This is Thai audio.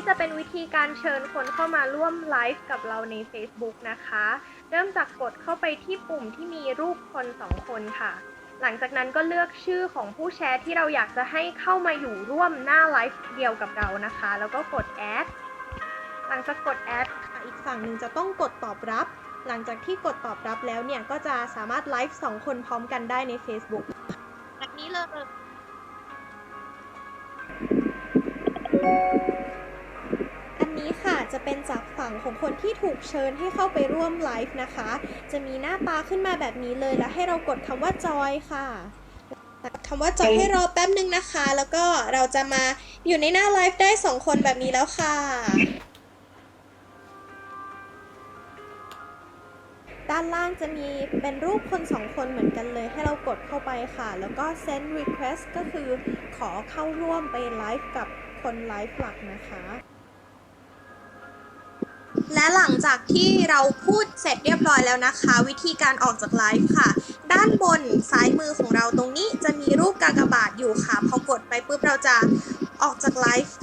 นี้จะเป็นวิธีการเชิญคนเข้ามาร่วมไลฟ์กับเราใน Facebook นะคะ เริ่มจากกดเข้าไปที่ปุ่มที่มีรูปคนสองคนค่ะ หลังจากนั้นก็เลือกชื่อของผู้แชร์ที่เราอยากจะให้เข้ามาอยู่ร่วมหน้าไลฟ์เดียวกับเรานะคะ แล้วก็กดแอดหลังจากกดแอดอีกฝั่งหนึ่งจะต้องกดตอบรับ หลังจากที่กดตอบรับแล้วเนี่ยก็จะสามารถไลฟ์สองคนพร้อมกันได้ใน Facebook แบบนี้เลย จะเป็นจากฝั่งของคนที่ถูกเชิญให้เข้าไปร่วมไลฟ์นะคะ จะมีหน้าตาขึ้นมาแบบนี้เลยแล้วให้เรากดคำว่าจอยค่ะคำว่าจอยให้รอแป๊บนึงนะคะ แล้วก็เราจะมาอยู่ในหน้าไลฟ์ได้สองคนแบบนี้แล้วค่ะด้านล่างจะมีเป็นรูปคนสองคนเหมือนกันเลยให้เรากดเข้าไปค่ะ แล้วก็ send request ก็คือขอเข้าร่วมไปไลฟ์กับคนไลฟ์หลักนะคะ และหลังจากที่เราพูดเสร็จเรียบร้อยแล้วนะคะ วิธีการออกจากไลฟ์ค่ะ ด้านบนซ้ายมือของเราตรงนี้จะมีรูปกากบาทอยู่ค่ะ พอกดไปปุ๊บเราจะออกจากไลฟ์